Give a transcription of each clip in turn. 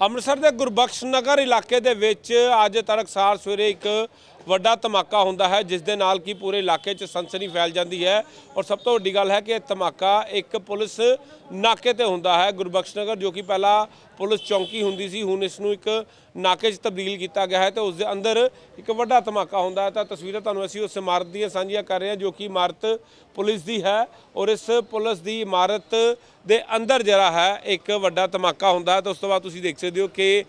ਅੰਮ੍ਰਿਤਸਰ ਦੇ ਗੁਰਬਖਸ਼ ਨਗਰ ਇਲਾਕੇ ਦੇ ਵਿੱਚ ਅੱਜ ਤੜਕਸਾਰ ਸਵੇਰੇ ਇੱਕ ਵੱਡਾ ਧਮਾਕਾ ਹੁੰਦਾ ਹੈ, ਜਿਸ ਦੇ ਨਾਲ ਕਿ ਪੂਰੇ ਇਲਾਕੇ 'ਚ ਸਨਸਨੀ ਫੈਲ ਜਾਂਦੀ ਹੈ। ਔਰ ਸਭ ਤੋਂ ਵੱਡੀ ਗੱਲ ਹੈ ਕਿ ਇਹ ਧਮਾਕਾ ਇੱਕ ਪੁਲਿਸ ਨਾਕੇ ਤੇ ਹੁੰਦਾ ਹੈ, ਗੁਰਬਖਸ਼ ਨਗਰ, ਜੋ ਕਿ ਪਹਿਲਾਂ ਪੁਲਿਸ ਚੌਂਕੀ ਹੁੰਦੀ ਸੀ, ਹੁਣ ਇਸ ਨੂੰ ਇੱਕ ਨਾਕੇ 'ਚ ਤਬਦੀਲ ਕੀਤਾ ਗਿਆ ਹੈ ਤੇ ਉਸ ਦੇ ਅੰਦਰ ਇੱਕ ਵੱਡਾ ਧਮਾਕਾ ਹੁੰਦਾ ਹੈ। ਤਾਂ ਤਸਵੀਰਾਂ ਤੁਹਾਨੂੰ ਅਸੀਂ ਉਸ ਇਮਾਰਤ ਦੀਆਂ ਸਾਂਝੀਆਂ ਕਰ ਰਹੇ ਹਾਂ, ਜੋ ਕਿ ਇਮਾਰਤ ਪੁਲਿਸ ਦੀ ਹੈ ਔਰ ਇਸ ਪੁਲਿਸ ਦੀ ਇਮਾਰਤ ਦੇ ਅੰਦਰ ਜਿਹੜਾ ਹੈ, ਇੱਕ ਵੱਡਾ ਧਮਾਕਾ ਹੁੰਦਾ ਹੈ। ਤਾਂ ਉਸ ਤੋਂ ਬਾਅਦ ਤੁਸੀਂ ਦੇਖ ਸਕਦੇ ਹੋ ਕਿ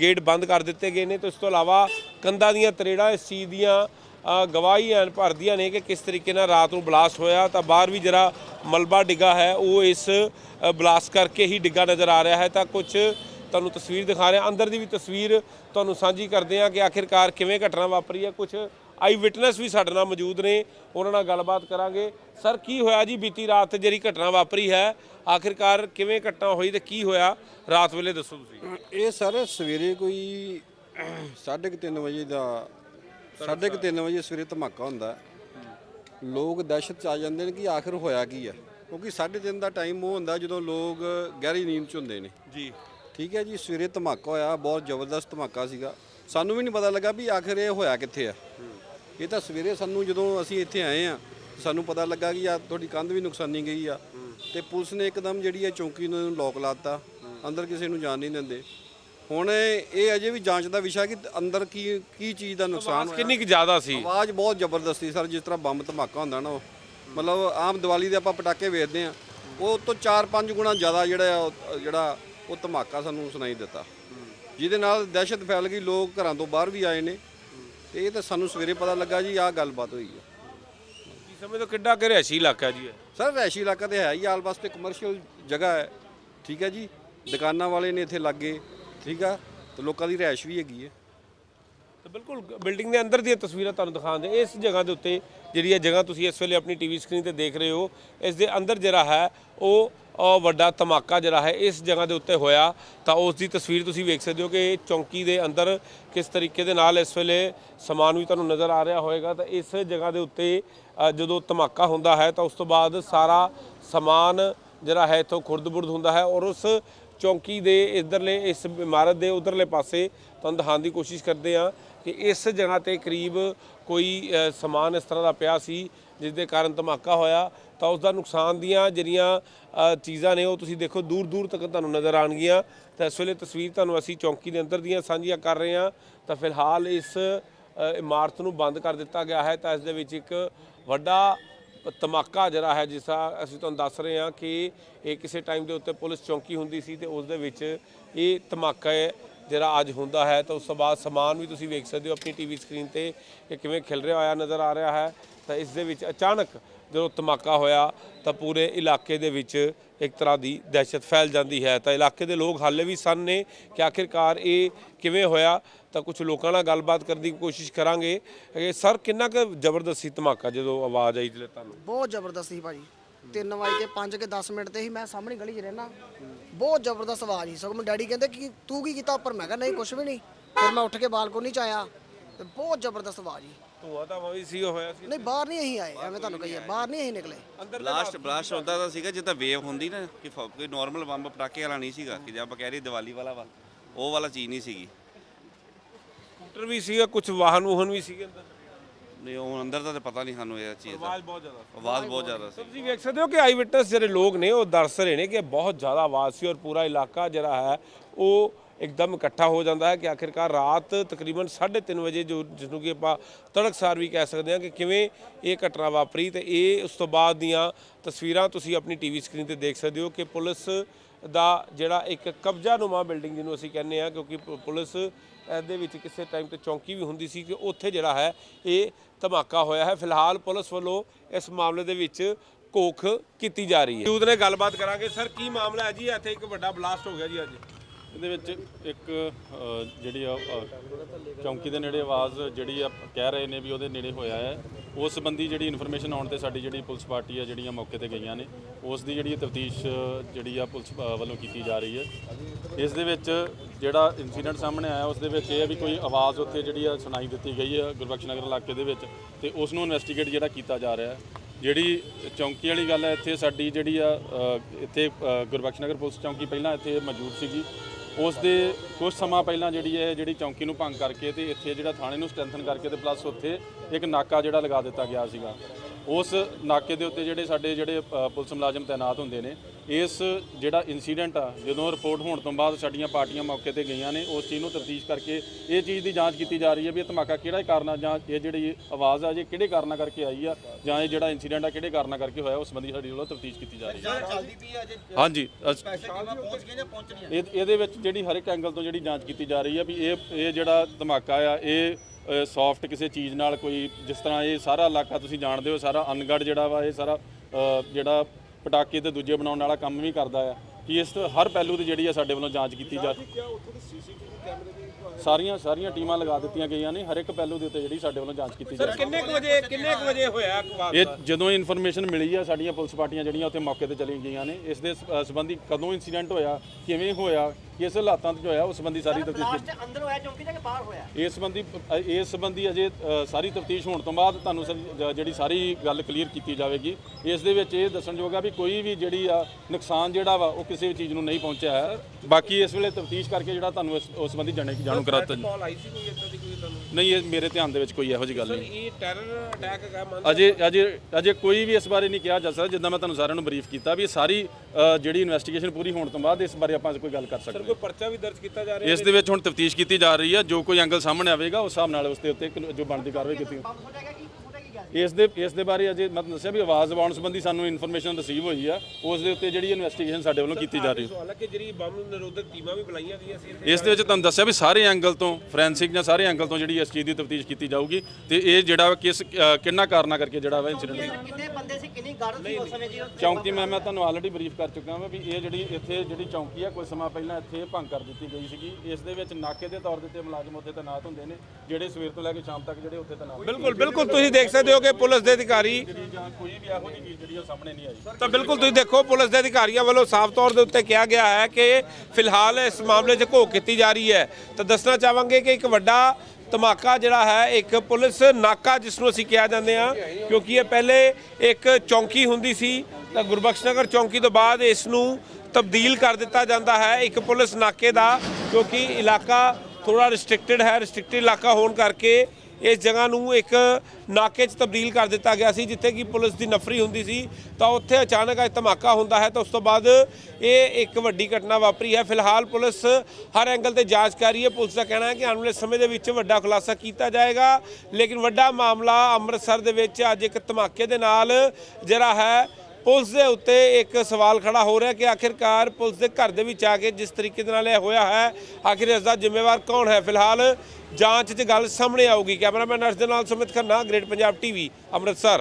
ਗੇਟ ਬੰਦ ਕਰ ਦਿੱਤੇ ਗਏ ਨੇ। ਤੇ ਉਸ ਤੋਂ ਇਲਾਵਾ ਕੰਧਾਂ ਦੀਆਂ ਤਰੇੜਾਂ ਇਸ ਚੀਜ਼ ਦੀਆਂ ਅ, ਗਵਾਹੀ ਐਨ ਭਰਦੀਆਂ ਨੇ ਕਿ ਕਿਸ ਤਰੀਕੇ ਨਾਲ ਰਾਤ ਨੂੰ ਬਲਾਸਟ ਹੋਇਆ ਤਾਂ ਬਾਹਰ ਵੀ ਜਿਹੜਾ ਮਲਬਾ ਡਿੱਗਾ ਹੈ ਉਹ ਇਸ ਬਲਾਸਟ ਕਰਕੇ ਹੀ ਡਿੱਗਾ ਨਜ਼ਰ ਆ ਰਿਹਾ ਹੈ। ਤਾਂ ਕੁਝ ਤੁਹਾਨੂੰ ਤਸਵੀਰ ਦਿਖਾ ਰਿਹਾ ਅੰਦਰ ਦੀ ਵੀ ਤਸਵੀਰ ਤੁਹਾਨੂੰ ਸਾਂਝੀ ਕਰਦੇ ਹਾਂ ਕਿ ਆਖਿਰਕਾਰ ਕਿਵੇਂ ਘਟਨਾ ਵਾਪਰੀ ਹੈ। ਕੁਝ ਆਈ ਵਿਟਨੈਸ ਵੀ ਸਾਡੇ ਨਾਲ ਮੌਜੂਦ ਨੇ ਉਹਨਾਂ ਨਾਲ ਗੱਲਬਾਤ ਕਰਾਂਗੇ। ਸਰ ਕੀ ਹੋਇਆ ਜੀ ਬੀਤੀ ਰਾਤ ਜਿਹੜੀ ਘਟਨਾ ਵਾਪਰੀ ਹੈ? ਆਖਿਰਕਾਰ ਕਿਵੇਂ ਘਟਨਾ ਹੋਈ ਤੇ ਕੀ ਹੋਇਆ? ਰਾਤ ਵੇਲੇ ਦੱਸੋ ਤੁਸੀਂ। ਇਹ ਸਰ ਸਵੇਰੇ ਕੋਈ 3:30 ਵਜੇ ਦਾ 3:30 ਵਜੇ ਸਵੇਰੇ ਧਮਾਕਾ ਹੁੰਦਾ। ਹੈ। ਲੋਕ ਦਹਿਸ਼ਤ ਚ ਆ ਜਾਂਦੇ ਨੇ ਕਿ ਆਖਰ ਹੋਇਆ ਕੀ ਹੈ ਕਿਉਂਕਿ 3:30 ਦਾ ਟਾਈਮ ਉਹ ਹੁੰਦਾ ਜਦੋਂ ਲੋਕ ਗਹਿਰੀ ਨੀਂਦ ਚ ਹੁੰਦੇ ਨੇ। ਜੀ। ਠੀਕ ਹੈ ਜੀ ਸਵੇਰੇ ਧਮਾਕਾ ਹੋਇਆ ਬਹੁਤ ਜ਼ਬਰਦਸਤ ਧਮਾਕਾ ਸੀਗਾ। ਸਾਨੂੰ ਵੀ ਨਹੀਂ ਪਤਾ ਲੱਗਾ ਵੀ ਆਖਰ ਇਹ ਹੋਇਆ ਕਿੱਥੇ ਆ। ਇਹ ਤਾਂ ਸਵੇਰੇ ਸਾਨੂੰ ਜਦੋਂ ਅਸੀਂ ਇੱਥੇ ਆਏ ਆ ਸਾਨੂੰ ਪਤਾ ਲੱਗਾ ਕਿ ਆ ਤੁਹਾਡੀ ਕੰਧ ਵੀ ਨੁਕਸਾਨੀ ਗਈ ਆ। ਤੇ ਪੁਲਿਸ ਨੇ ਇੱਕਦਮ ਜਿਹੜੀ ਹੈ ਚੌਂਕੀ ਨੂੰ ਲੋਕ ਲਾਤਾ ਅੰਦਰ ਕਿਸੇ ਨੂੰ ਜਾਣ ਨਹੀਂ ਦਿੰਦੇ। ਹੁਣ ਇਹ ਅਜੇ ਵੀ ਜਾਂਚ ਦਾ ਵਿਸ਼ਾ ਕਿ ਅੰਦਰ ਕੀ ਕੀ ਚੀਜ਼ ਦਾ ਨੁਕਸਾਨ ਹੋਇਆ। ਕਿੰਨੀ ਕੁ ਜ਼ਿਆਦਾ ਸੀ? ਆਵਾਜ਼ ਬਹੁਤ ਜ਼ਬਰਦਸਤ ਸਰ ਜਿਸ ਤਰ੍ਹਾਂ ਬੰਬ ਧਮਾਕਾ ਹੁੰਦਾ ਨਾ ਉਹ। ਮਤਲਬ ਆਮ ਦੀਵਾਲੀ ਦੇ ਆਪਾਂ ਪਟਾਕੇ ਵੇਚਦੇ ਆ ਉਹ ਤੋਂ 4-5 ਗੁਣਾ ਜ਼ਿਆਦਾ ਜਿਹੜਾ ਜਿਹੜਾ ਉਹ ਧਮਾਕਾ ਸਾਨੂੰ ਸੁਣਾਈ ਦਿੱਤਾ। ਜਿਹਦੇ ਨਾਲ ਦਹਿਸ਼ਤ ਫੈਲ ਗਈ ਲੋਕ ਘਰਾਂ ਤੋਂ ਬਾਹਰ ਵੀ ਆਏ ਨੇ। ਤੇ ਇਹ ਤਾਂ ਸਾਨੂੰ ਸਵੇਰੇ ਪਤਾ ਲੱਗਾ ਜੀ ਆਹ ਗੱਲਬਾਤ ਹੋਈ ਹੈ। ਕੀ ਸਮੇਂ ਤੋਂ ਕਿੱਡਾ ਕਿ ਰਿਹਾਇਸ਼ੀ ਇਲਾਕਾ ਜੀ ਹੈ ਸਰ ਰੈਸ਼ੀ ਇਲਾਕਾ ਤੇ ਹੈ ਹੀ ਆਲ ਵਾਸਤੇ ਕਮਰਸ਼ੀਅਲ ਜਗ੍ਹਾ ਹੈ। ਠੀਕ ਹੈ ਜੀ ਦੁਕਾਨਾਂ ਵਾਲੇ ਨੇ ਇੱਥੇ ਲੱਗੇ। ਠੀਕ ਆ ਤੇ ਲੋਕਾਂ ਦੀ ਰਿਹਾਇਸ਼ ਵੀ ਹੈਗੀ ਹੈ ਤਾਂ ਬਿਲਕੁਲ ਬਿਲਡਿੰਗ ਦੇ ਅੰਦਰ ਦੀਆਂ ਤਸਵੀਰਾਂ ਤੁਹਾਨੂੰ ਦਿਖਾਉਂਦੇ ਇਸ ਜਗ੍ਹਾ ਦੇ ਉੱਤੇ ਜਿਹੜੀ ਇਹ ਜਗ੍ਹਾ ਤੁਸੀਂ ਇਸ ਵੇਲੇ ਆਪਣੀ ਟੀਵੀ ਸਕਰੀਨ ਤੇ ਦੇਖ ਰਹੇ ਹੋ ਇਸ ਦੇ ਅੰਦਰ ਜਿਹੜਾ ਹੈ ਉਹ ਅ, ਵੱਡਾ ਧਮਾਕਾ ਜਿਹੜਾ ਹੈ ਇਸ ਜਗ੍ਹਾ ਦੇ ਉੱਤੇ ਹੋਇਆ। ਤਾਂ ਉਸ ਦੀ ਤਸਵੀਰ ਤੁਸੀਂ ਵੇਖ ਸਕਦੇ ਹੋ ਕਿ ਚੌਂਕੀ ਦੇ ਅੰਦਰ ਕਿਸ ਤਰੀਕੇ ਦੇ ਨਾਲ ਇਸ ਵੇਲੇ ਸਮਾਨ ਵੀ ਤੁਹਾਨੂੰ ਨਜ਼ਰ ਆ ਰਿਹਾ ਹੋਵੇਗਾ ਤਾਂ ਇਸ ਜਗ੍ਹਾ ਦੇ ਉੱਤੇ ਅ, ਜਦੋਂ ਧਮਾਕਾ ਹੁੰਦਾ ਹੈ ਤਾਂ ਉਸ ਤੋਂ ਬਾਅਦ ਸਾਰਾ ਸਮਾਨ ਜਿਹੜਾ ਹੈ ਇੱਥੋਂ ਖੁਰਦ-ਬੁਰਦ ਹੁੰਦਾ ਹੈ ਔਰ ਉਸ ਚੌਂਕੀ ਦੇ ਇਧਰਲੇ, ਇਸ ਇਮਾਰਤ ਦੇ ਉਧਰਲੇ ਪਾਸੇ ਤੁਹਾਨੂੰ ਦਿਖਾਉਣ ਦੀ ਕੋਸ਼ਿਸ਼ ਕਰਦੇ ਆ ਕਿ ਇਸ ਜਗ੍ਹਾ ਤੇ ਕਰੀਬ ਕੋਈ ਸਮਾਨ ਇਸ ਤਰ੍ਹਾਂ ਦਾ ਪਿਆ ਸੀ ਜਿਸ ਦੇ ਕਾਰਨ ਧਮਾਕਾ ਹੋਇਆ। ਤਾਂ ਉਸ ਦਾ ਨੁਕਸਾਨ ਦੀਆਂ ਜਿਹੜੀਆਂ ਚੀਜ਼ਾਂ ਨੇ ਉਹ ਤੁਸੀਂ ਦੇਖੋ ਦੂਰ ਦੂਰ ਤੱਕ ਤੁਹਾਨੂੰ ਨਜ਼ਰ ਆਣਗੀਆਂ ਤਾਂ ਇਸ ਵੇਲੇ ਤਸਵੀਰ ਤੁਹਾਨੂੰ ਅਸੀਂ ਚੌਂਕੀ ਦੇ ਅੰਦਰ ਦੀਆਂ ਸਾਂਝੀਆਂ ਕਰ ਰਹੇ ਹਾਂ। ਤਾਂ ਫਿਲਹਾਲ ਇਸ ਇਮਾਰਤ ਨੂੰ ਬੰਦ ਕਰ ਦਿੱਤਾ ਗਿਆ ਹੈ। ਤਾਂ ਇਸ ਦੇ ਵਿੱਚ ਇੱਕ ਵੱਡਾ ਧਮਾਕਾ ਜਿਹੜਾ ਹੈ ਜਿਸ ਅਸੀਂ ਤੁਹਾਨੂੰ ਦੱਸ ਰਹੇ ਹਾਂ ਕਿ ਇਹ ਕਿਸੇ ਟਾਈਮ ਦੇ ਉੱਤੇ ਪੁਲਿਸ ਚੌਂਕੀ ਹੁੰਦੀ ਸੀ ਤੇ ਉਸ ਦੇ ਵਿੱਚ ਇਹ ਧਮਾਕਾ ਹੈ। ਜਿਹੜਾ ਅੱਜ ਹੁੰਦਾ ਹੈ, ਤਾਂ ਉਸ ਤੋਂ ਬਾਅਦ ਸਮਾਨ ਵੀ ਤੁਸੀਂ ਵੇਖ ਸਕਦੇ ਹੋ ਆਪਣੀ ਟੀਵੀ ਸਕਰੀਨ ਤੇ ਕਿ ਕਿਵੇਂ ਖਿਲ ਰਿਹਾ ਹੋਇਆ, ਨਜ਼ਰ ਆ ਰਿਹਾ ਹੈ। ਤਾਂ ਇਸ ਦੇ ਵਿੱਚ ਅਚਾਨਕ ਜਦੋਂ ਧਮਾਕਾ ਹੋਇਆ, ਤਾਂ ਪੂਰੇ ਇਲਾਕੇ ਦੇ ਵਿੱਚ ਇੱਕ ਤਰ੍ਹਾਂ ਦੀ ਦਹਿਸ਼ਤ ਫੈਲ ਜਾਂਦੀ ਹੈ। ਤਾਂ ਇਲਾਕੇ ਦੇ ਲੋਕ ਹਾਲੇ ਵੀ ਸਨ ਨੇ ਕਿ ਆਖਿਰਕਾਰ ਇਹ ਕਿਵੇਂ ਹੋਇਆ, ਤਾਂ ਕੁਝ ਲੋਕਾਂ ਨਾਲ ਗੱਲਬਾਤ ਕਰਨ ਦੀ ਕੋਸ਼ਿਸ਼ ਕਰਾਂਗੇ। ਕਿ ਸਰ, ਕਿੰਨਾ ਕੁ ਜ਼ਬਰਦਸਤੀ ਧਮਾਕਾ ਜਦੋਂ ਆਵਾਜ਼ ਆਈ ਜਦੋਂ ਤੁਹਾਨੂੰ? ਬਹੁਤ ਜ਼ਬਰਦਸਤ ਸੀ ਭਾਜੀ। 3 ਵਜੇ ਕੇ 5 ਕੇ 10 ਮਿੰਟ ਤੇ ਹੀ ਮੈਂ ਸਾਹਮਣੇ ਗਲੀ 'ਚ ਰਹਿਣਾ ਬਹੁਤ ਜ਼ਬਰਦਸਤ ਆਵਾਜ਼ ਸੀ। ਸਗੋਂ ਡੈਡੀ ਕਹਿੰਦੇ ਕਿ ਤੂੰ ਕੀ ਕੀਤਾ ਉੱਪਰ? ਮੈਂ ਕਿਹਾ ਨਹੀਂ ਕੁਝ ਵੀ ਨਹੀਂ। ਫਿਰ ਮੈਂ ਉੱਠ ਕੇ ਬਾਲਕੋਨੀ 'ਚ ਆਇਆ ਤੇ ਬਹੁਤ ਜ਼ਬਰਦਸਤ ਆਵਾਜ਼ ਸੀ। ਧੂਆ ਤਾਂ ਵੀ ਸੀ ਹੋਇਆ ਸੀ। ਨਹੀਂ ਬਾਹਰ ਨਹੀਂ ਅਸੀਂ ਆਏ ਐਵੇਂ ਤੁਹਾਨੂੰ ਕਹੀਏ ਬਾਹਰ ਨਹੀਂ ਅਸੀਂ ਨਿਕਲੇ। ਅੰਦਰ ਬਲਾਸਟ ਬਲਾਸਟ ਹੁੰਦਾ ਤਾਂ ਸੀਗਾ ਜਿੱਦਾਂ ਵੇਵ ਹੁੰਦੀ ਨਾ ਕਿ ਫ- ਕੋਈ ਨਾਰਮਲ ਬੰਬ ਪਟਾਕੇ ਵਾਲਾ ਨਹੀਂ ਸੀਗਾ ਕਿ ਜੇ ਆਪਾਂ ਕਹਿ ਰਹੇ ਦੀਵਾਲੀ ਵਾਲਾ ਵਾ ਉਹ ਵਾਲਾ ਚੀਜ਼ ਨਹੀਂ ਸੀਗੀ। ਸਕੂਟਰ ਵੀ ਸੀਗਾ ਕੁਝ ਵਾਹਨ ਵੂਹਨ ਵੀ ਸੀਗੇ ਅੰਦਰ। ਨਹੀਂ ਉਹ ਅੰਦਰ ਦਾ ਤਾਂ ਪਤਾ ਨਹੀਂ ਸਾਨੂੰ ਇਹ ਚੀਜ਼ ਦਾ। ਆਵਾਜ਼ ਬਹੁਤ ਜ਼ਿਆਦਾ ਸੀ। ਆਵਾਜ਼ ਬਹੁਤ ਜ਼ਿਆਦਾ ਸੀ। ਤੁਸੀਂ ਵੇਖ ਸਕਦੇ ਹੋ ਕਿ ਆਈ ਵਿਟਨੈਸ ਜਿਹੜੇ ਲੋਕ ਨੇ ਉਹ ਦੱਸ ਰਹੇ ਨੇ ਕਿ ਬਹੁਤ ਜ਼ਿਆਦਾ ਆਵਾਜ਼ ਸੀ ਔਰ ਪੂਰਾ ਇਲਾਕਾ ਜਿਹੜਾ ਹੈ ਉਹ ਇੱਕਦਮ ਇਕੱਠਾ ਹੋ ਜਾਂਦਾ ਹੈ ਕਿ ਆਖਿਰਕਾਰ ਰਾਤ ਤਕਰੀਬਨ 3:30 ਵਜੇ ਜੋ ਜਿਸ ਨੂੰ ਕਿ ਆਪਾਂ ਤੜਕਸਾਰ ਵੀ ਕਹਿ ਸਕਦੇ ਹਾਂ ਕਿ ਕਿਵੇਂ ਇਹ ਘਟਨਾ ਵਾਪਰੀ ਤੇ ਇਹ ਉਸ ਤੋਂ ਬਾਅਦ ਦੀਆਂ ਤਸਵੀਰਾਂ ਤੁਸੀਂ ਆਪਣੀ ਟੀਵੀ ਸਕਰੀਨ ਤੇ ਦੇਖ ਸਕਦੇ ਹੋ ਕਿ ਪੁਲਿਸ ਦਾ ਜਿਹੜਾ ਇੱਕ ਕਬਜ਼ਾ ਨੁਮਾ ਬਿਲਡਿੰਗ ਜਿਹਨੂੰ ਅਸੀਂ ਕਹਿੰਦੇ ਆ ਕਿਉਂਕਿ ਪੁ- ਪੁਲਿਸ ਇਹਦੇ ਵਿੱਚ ਕਿਸੇ ਟਾਈਮ ਤੇ ਚੌਂਕੀ ਵੀ ਹੁੰਦੀ ਸੀ ਕਿ ਉੱਥੇ ਜਿਹੜਾ ਹੈ ਇਹ ਧਮਾਕਾ ਹੋਇਆ ਹੈ। ਫਿਲਹਾਲ ਪੁਲਿਸ ਵੱਲੋਂ ਇਸ ਮਾਮਲੇ ਦੇ ਵਿੱਚ ਕੋਖ ਕੀਤੀ ਜਾ ਰਹੀ ਹੈ। ਜੂਦ ਨੇ ਗੱਲਬਾਤ ਕਰਾਂਗੇ। ਸਰ, ਕੀ ਮਾਮਲਾ ਹੈ ਜੀ? ਇੱਥੇ ਇੱਕ ਵੱਡਾ ਬਲਾਸਟ ਹੋ ਗਿਆ ਜੀ ਅੱਜ। ਇਹਦੇ ਵਿੱਚ ਇੱਕ ਅ, ਜਿਹੜੀ ਆ ਅ, ਚੌਂਕੀ ਦੇ ਨੇੜੇ ਆਵਾਜ਼ ਜਿਹੜੀ ਆ ਕਹਿ ਰਹੇ ਨੇ ਵੀ ਉਹਦੇ ਨੇੜੇ ਹੋਇਆ ਹੈ। ਉਸ ਸੰਬੰਧੀ ਜਿਹੜੀ ਇਨਫੋਰਮੇਸ਼ਨ ਆਉਣ ਤੇ ਸਾਡੀ ਜਿਹੜੀ ਪੁਲਿਸ ਪਾਰਟੀ ਆ ਜਿਹੜੀਆਂ ਮੌਕੇ ਤੇ ਗਈਆਂ ਨੇ ਉਸ ਦੀ ਜਿਹੜੀ ਤਫਤੀਸ਼ ਜਿਹੜੀ ਆ ਪੁਲਿਸ ਅ, ਵੱਲੋਂ ਕੀਤੀ ਜਾ ਰਹੀ ਹੈ। ਇਸ ਦੇ ਵਿੱਚ ਜਿਹੜਾ ਇਨਸੀਡੈਂਟ ਸਾਹਮਣੇ ਆਇਆ ਉਸ ਦੇ ਵਿੱਚ ਇਹ ਹੈ ਵੀ ਕੋਈ ਆਵਾਜ਼ ਉੱਥੇ ਜਿਹੜੀ ਆ ਸੁਣਾਈ ਦਿੱਤੀ ਗਈ ਹੈ ਗੁਰਬਖਸ਼ ਨਗਰ ਇਲਾਕੇ ਦੇ ਵਿੱਚ ਤੇ ਉਸ ਨੂੰ ਇਨਵੈਸਟੀਗੇਟ ਜਿਹੜਾ ਕੀਤਾ ਜਾ ਰਿਹਾ ਹੈ। ਜਿਹੜੀ ਚੌਂਕੀ ਵਾਲੀ ਗੱਲ ਹੈ ਇੱਥੇ ਸਾਡੀ ਜਿਹੜੀ ਆ ਅ, ਇੱਥੇ ਅ, ਗੁਰਬਖਸ਼ ਨਗਰ ਪੁਲਿਸ ਚੌਂਕੀ ਪਹਿਲਾਂ ਇੱਥੇ ਮੌਜੂਦ ਸੀਗੀ। ਉਸ ਦੇ ਕੁਝ ਸਮਾਂ ਪਹਿਲਾਂ ਜਿਹੜੀ ਹੈ ਜਿਹੜੀ ਚੌਂਕੀ ਨੂੰ ਭੰਗ ਕਰਕੇ ਤੇ ਇੱਥੇ ਜਿਹੜਾ ਥਾਣੇ ਨੂੰ ਸਟਰੈਂਥਨ ਕਰਕੇ ਤੇ ਪਲੱਸ ਉੱਥੇ ਇੱਕ ਨਾਕਾ ਜਿਹੜਾ ਲਗਾ ਦਿੱਤਾ ਗਿਆ ਸੀਗਾ। ਉਸ ਨਾਕੇ ਦੇ ਉੱਤੇ ਜਿਹੜੇ ਸਾਡੇ ਜਿਹੜੇ ਪੁਲਿਸ ਮੁਲਾਜ਼ਮ ਤਾਇਨਾਤ ਹੁੰਦੇ ਨੇ ਇਸ ਜਿਹੜਾ ਇਨਸੀਡੈਂਟ ਆ ਜਦੋਂ ਰਿਪੋਰਟ ਹੋਣ ਤੋਂ ਬਾਅਦ ਸਾਡੀਆਂ ਪਾਰਟੀਆਂ ਮੌਕੇ ਤੇ ਗਈਆਂ ਨੇ ਉਸ ਚੀਜ਼ ਨੂੰ ਤਫਤੀਸ਼ ਕਰਕੇ ਇਹ ਚੀਜ਼ ਦੀ ਜਾਂਚ ਕੀਤੀ ਜਾ ਰਹੀ ਹੈ ਵੀ ਇਹ ਧਮਾਕਾ ਕਿਹੜਾ ਕਾਰਨ ਆ ਜਾਂ ਇਹ ਜਿਹੜੀ ਆਵਾਜ਼ ਆ ਜੇ ਕਿਹੜੇ ਕਾਰਨਾਂ ਕਰਕੇ ਆਈ ਆ ਜਾਂ ਇਹ ਜਿਹੜਾ ਇਨਸੀਡੈਂਟ ਆ ਕਿਹੜੇ ਕਾਰਨਾਂ ਕਰਕੇ ਹੋਇਆ ਉਸ ਸੰਬੰਧੀ ਸਾਡੀ ਵੱਲੋਂ ਤਫਤੀਸ਼ ਕੀਤੀ ਜਾ ਰਹੀ ਹੈ। ਹਾਂਜੀ ਇਹਦੇ ਵਿੱਚ ਜਿਹੜੀ ਹਰ ਇੱਕ ਐਂਗਲ ਤੋਂ ਜਿਹੜੀ ਜਾਂਚ ਕੀਤੀ ਜਾ ਰਹੀ ਹੈ ਵੀ ਇਹ ਇਹ ਜਿਹੜਾ ਧਮਾਕਾ ਆ ਇਹ ਸੌਫਟ ਕਿਸੇ ਚੀਜ਼ ਨਾਲ ਕੋਈ ਜਿਸ ਤਰ੍ਹਾਂ ਇਹ ਸਾਰਾ ਇਲਾਕਾ ਤੁਸੀਂ ਜਾਣਦੇ ਹੋ ਸਾਰਾ ਅਨਗੜ ਜਿਹੜਾ ਵਾ ਇਹ ਸਾਰਾ ਜਿਹੜਾ ਪਟਾਕੇ ਤੇ ਦੂਜੇ ਬਣਾਉਣ ਵਾਲਾ ਕੰਮ ਵੀ ਕਰਦਾ ਆ। ਕਿ ਇਸ ਹਰ ਪਹਿਲੂ ਦੀ ਜਿਹੜੀ ਆ ਸਾਡੇ ਵੱਲੋਂ ਜਾਂਚ ਕੀਤੀ ਜਾ ਸਾਰੀਆਂ ਸਾਰੀਆਂ ਟੀਮਾਂ ਲਗਾ ਦਿੱਤੀਆਂ ਗਈਆਂ ਨੇ। ਹਰ ਇੱਕ ਪਹਿਲੂ ਦੇ ਉੱਤੇ ਜਿਹੜੀ ਸਾਡੇ ਵੱਲੋਂ ਜਾਂਚ ਕੀਤੀ ਜਾ ਰਹੀ ਹੈ। ਕਿੰਨੇ ਕੁ ਵਜੇ ਕਿੰਨੇ ਕੁ ਵਜੇ ਹੋਇਆ ਇਹ ਜਦੋਂ ਇਨਫੋਰਮੇਸ਼ਨ ਮਿਲੀ ਆ ਸਾਡੀਆਂ ਪੁਲਿਸ ਪਾਰਟੀਆਂ ਜਿਹੜੀਆਂ ਉੱਥੇ ਮੌਕੇ ਤੇ ਚਲੀਆਂ ਗਈਆਂ ਨੇ ਇਸ ਦੇ ਸੰਬੰਧੀ ਕਦੋਂ ਇਨਸੀਡੈਂਟ ਹੋਇਆ ਕਿਵੇਂ ਹੋਇਆ ਕਿਸ ਹਾਲਾਤਾਂ 'ਚ ਹੋਇਆ ਉਸ ਸੰਬੰਧੀ ਸਾਰੀ ਤਫਤੀਸ਼ ਅੰਦਰ ਹੋਇਆ ਚੌਂਕੀ ਜਾ ਕੇ ਬਾਹਰ ਹੋਇਆ। ਇਸ ਸੰਬੰਧੀ ਇਸ ਸੰਬੰਧੀ ਅਜੇ ਅ, ਸਾਰੀ ਤਫਤੀਸ਼ ਹੋਣ ਤੋਂ ਬਾਅਦ ਤੁਹਾਨੂੰ ਸਰ- ਜ- ਜਿਹੜੀ ਸਾਰੀ ਗੱਲ ਕਲੀਅਰ ਕੀਤੀ ਜਾਵੇਗੀ। ਇਸ ਦੇ ਵਿੱਚ ਇਹ ਦੱਸਣਯੋਗ ਆ ਵੀ ਕੋਈ ਵੀ ਜਿਹੜੀ ਆ ਨੁਕਸਾਨ ਜਿਹੜਾ ਵਾ ਉਹ ਕਿਸੇ ਵੀ ਚੀਜ਼ ਨੂੰ ਨਹੀਂ ਪਹੁੰਚਿਆ। ਹੈ ਬਾਕੀ ਇਸ ਵੇਲੇ ਤਫਤੀਸ਼ ਕਰਕੇ ਜਿਹੜਾ ਤੁਹਾਨੂੰ ਇਸ ਉਸ ਸੰਬੰਧੀ ਜਾਣੇ ਜਾਣੂ ਕਰਾਤਾ ਜੀ ਕਾਲ ਆਈ ਸੀ ਕੋਈ ਇਦਾਂ ਦੀ ਕੋਈ? ਤੁਹਾਨੂੰ ਨਹੀਂ ਇਹ ਮੇਰੇ ਧਿਆਨ ਦੇ ਵਿੱਚ ਕੋਈ ਇਹੋ ਜਿਹੀ ਗੱਲ ਨਹੀਂ। ਇਹ ਟੈਰਰ ਅਟੈਕ ਹੈਗਾ ਮੰਨ ਅਜੇ ਅਜੇ ਅਜੇ ਕੋਈ ਵੀ ਇਸ ਬਾਰੇ ਨਹੀਂ ਕਿਹਾ ਜਾ ਸਕਦਾ ਜਿੱਦਾਂ ਮੈਂ ਤੁਹਾਨੂੰ ਸਾਰਿਆਂ ਨੂੰ ਬਰੀਫ ਕੀਤਾ ਵੀ ਇਹ ਸਾਰੀ ਅ, ਜਿਹੜੀ ਇਨਵੈਸਟੀਗੇਸ਼ਨ ਪੂਰੀ ਹੋਣ ਤੋਂ ਬਾਅਦ ਇਸ ਬਾਰੇ ਆਪਾਂ ਕੋਈ ਗੱਲ ਕਰ ਸਕਦੇ ਕੋਈ ਪਰਚਾ ਵੀ ਦਰਜ ਕੀਤਾ ਜਾ ਰਿਹਾ ਹਾਂ ਇਸ ਦੇ ਵਿੱਚ ਹੁਣ ਤਫਤੀਸ਼ ਕੀਤੀ ਜਾ ਰਹੀ ਹੈ ਜੋ ਕੋਈ ਐਂਗਲ ਸਾਹਮਣੇ ਆਵੇਗਾ ਉਸ ਹਿਸਾਬ ਨਾਲ ਉਸ ਦੇ ਉੱਤੇ ਜੋ ਬਣਦੀ ਕਾਰਵਾਈ ਕੀਤੀ ਕੀ ਗੱਲ ਇਸ ਦੇ ਇਸ ਦੇ ਬਾਰੇ ਅਜੇ ਮੈਂ ਤੁਹਾਨੂੰ ਦੱਸਿਆ ਵੀ ਆਵਾਜ਼ ਆਉਣ ਸੰਬੰਧੀ ਸਾਨੂੰ ਇਨਫੋਰਮੇਸ਼ਨ ਰਿਸੀਵ ਹੋਈ ਆ। ਉਸ ਦੇ ਉੱਤੇ ਜਿਹੜੀ ਇਨਵੈਸਟੀਗੇਸ਼ਨ ਸਾਡੇ ਵੱਲੋਂ ਕੀਤੀ ਜਾ ਰਹੀ ਹੈ ਸਵਾਲ ਹੈ ਕਿ ਜਿਹੜੀ ਬੰਬ ਨਿਰੋਧਕ ਟੀਮਾਂ ਵੀ ਬੁਲਾਈਆਂ ਗਈਆਂ ਸੀ ਇਸ ਦੇ ਵਿੱਚ ਤੁਹਾਨੂੰ ਦੱਸਿਆ ਵੀ ਸਾਰੇ ਐਂਗਲ ਤੋਂ ਫੋਰੈਂਸਿਕ ਜਾਂ ਸਾਰੇ ਐਂਗਲ ਤੋਂ ਜਿਹੜੀ ਇਸ ਚੀਜ਼ ਦੀ ਤਫਤੀਸ਼ ਕੀਤੀ ਜਾਊਗੀ ਤੇ ਇਹ ਜਿਹੜਾ ਕਿਸ ਕਿੰਨਾ ਕਾਰਨਾਂ ਕਰਕੇ ਜਿਹੜਾ ਵਾ ਇਨਸੀਡੈਂਟ ਕਿੰਨੇ ਬੰਦੇ ਸੀ ਕਿੰਨੀ ਗਾਰਡ ਸੀ ਉਸ ਸਮੇਂ ਜੀ? ਚੌਂਕੀ ਮੈਂ ਮੈਂ ਤੁਹਾਨੂੰ ਆਲਰੇਡੀ ਬਰੀਫ ਕਰ ਚੁੱਕਾ ਹਾਂ ਵੀ ਇਹ ਜਿਹੜੀ ਇੱਥੇ ਜਿਹੜੀ ਚੌਂਕੀ ਆ ਕੁਝ ਸਮਾਂ ਪਹਿਲਾਂ ਇੱਥੇ ਭੰਗ ਕਰ ਦਿੱਤੀ ਗਈ ਸੀਗੀ। ਇਸ ਦੇ ਵਿੱਚ ਨਾਕੇ ਦੇ ਤੌਰ ਦੇ ਉੱਤੇ ਮੁਲਾਜ਼ਮ ਉੱਥੇ ਤੈਨਾਤ ਹੁੰਦੇ ਨੇ ਜਿਹੜੇ ਸਵੇਰ ਤੋਂ ਲੈ ਕੇ ਸ਼ਾਮ ਤੱਕ ਜਿਹੜੇ ਉੱਥੇ ਤੈਨਾਤ ਬਿਲਕੁਲ ਬਿਲਕੁਲ ਤੁਸੀਂ ਦੇਖ ਸਕਦੇ ਹੋ ਕਿ ਪੁਲਿਸ ਦੇ ਅਧਿਕਾਰੀ ਤਾਂ ਬਿਲਕੁਲ ਤੁਸੀਂ ਦੇਖੋ, ਪੁਲਿਸ ਦੇ ਅਧਿਕਾਰੀਆਂ ਵੱਲੋਂ ਸਾਫ਼ ਤੌਰ ਦੇ ਉੱਤੇ ਕਿਹਾ ਗਿਆ ਹੈ ਕਿ ਫਿਲਹਾਲ ਇਸ ਮਾਮਲੇ 'ਚ ਘੋਖ ਕੀਤੀ ਜਾ ਰਹੀ ਹੈ। ਤਾਂ ਦੱਸਣਾ ਚਾਹਾਂਗੇ ਕਿ ਇੱਕ ਵੱਡਾ ਧਮਾਕਾ ਜਿਹੜਾ ਹੈ, ਇੱਕ ਪੁਲਿਸ ਨਾਕਾ ਜਿਸ ਨੂੰ ਅਸੀਂ ਕਿਹਾ ਜਾਂਦੇ ਆ ਕਿਉਂਕਿ ਇਹ ਪਹਿਲੇ ਇੱਕ ਚੌਂਕੀ ਹੁੰਦੀ ਸੀ, ਤਾਂ ਗੁਰਬਖਸ਼ ਨਗਰ ਚੌਂਕੀ ਤੋਂ ਬਾਅਦ ਇਸ ਨੂੰ ਤਬਦੀਲ ਕਰ ਦਿੱਤਾ ਜਾਂਦਾ ਹੈ, ਇੱਕ ਪੁਲਿਸ ਨਾਕੇ ਦਾ, ਕਿਉਂਕਿ ਇਲਾਕਾ ਥੋੜਾ ਰਿਸਟ੍ਰਿਕਟਡ ਹੈ ਰਿਸਟ੍ਰਿਕਟਡ ਇਲਾਕਾ ਹੋਣ ਕਰਕੇ ਇਸ ਜਗ੍ਹਾ ਨੂੰ ਇੱਕ ਨਾਕੇ 'ਚ ਤਬਦੀਲ ਕਰ ਦਿੱਤਾ ਗਿਆ ਸੀ, ਜਿੱਥੇ ਕਿ ਪੁਲਿਸ ਦੀ ਨਫਰੀ ਹੁੰਦੀ ਸੀ। ਤਾਂ ਉੱਥੇ ਅਚਾਨਕ ਅੱਜ ਧਮਾਕਾ ਹੁੰਦਾ ਹੈ, ਤਾਂ ਉਸ ਤੋਂ ਬਾਅਦ ਇਹ ਇੱਕ ਵੱਡੀ ਘਟਨਾ ਵਾਪਰੀ ਹੈ। ਫਿਲਹਾਲ ਪੁਲਿਸ ਹਰ ਐਂਗਲ ਤੇ ਜਾਂਚ ਕਰ ਰਹੀ ਹੈ। ਪੁਲਿਸ ਦਾ ਕਹਿਣਾ ਹੈ ਕਿ ਆਉਣ ਵਾਲੇ ਸਮੇਂ ਦੇ ਵਿੱਚ ਵੱਡਾ ਖੁਲਾਸਾ ਕੀਤਾ ਜਾਏਗਾ, ਲੇਕਿਨ ਵੱਡਾ ਮਾਮਲਾ ਅੰਮ੍ਰਿਤਸਰ ਦੇ ਵਿੱਚ ਅੱਜ ਇੱਕ ਧਮਾਕੇ ਦੇ ਨਾਲ ਜਿਹੜਾ ਹੈ ਪੁਲਿਸ ਦੇ ਉੱਤੇ ਇੱਕ ਸਵਾਲ ਖੜਾ ਹੋ ਰਿਹਾ ਕਿ ਆਖਿਰਕਾਰ ਪੁਲਿਸ ਦੇ ਘਰ ਦੇ ਵਿੱਚ ਆ ਕੇ ਜਿਸ ਤਰੀਕੇ ਦੇ ਨਾਲ ਇਹ ਹੋਇਆ ਹੈ, ਆਖਿਰ ਇਸ ਦਾ ਜ਼ਿੰਮੇਵਾਰ ਕੌਣ ਹੈ? ਫਿਲਹਾਲ ਜਾਂਚ 'ਚ ਗੱਲ ਸਾਹਮਣੇ ਆਊਗੀ। ਕੈਮਰਾਮੈਨ ਅਰਸ਼ ਦੇ ਨਾਲ ਸੁਮਿਤ ਖੰਨਾ, ਗ੍ਰੇਟ ਪੰਜਾਬ ਟੀਵੀ, ਅੰਮ੍ਰਿਤਸਰ।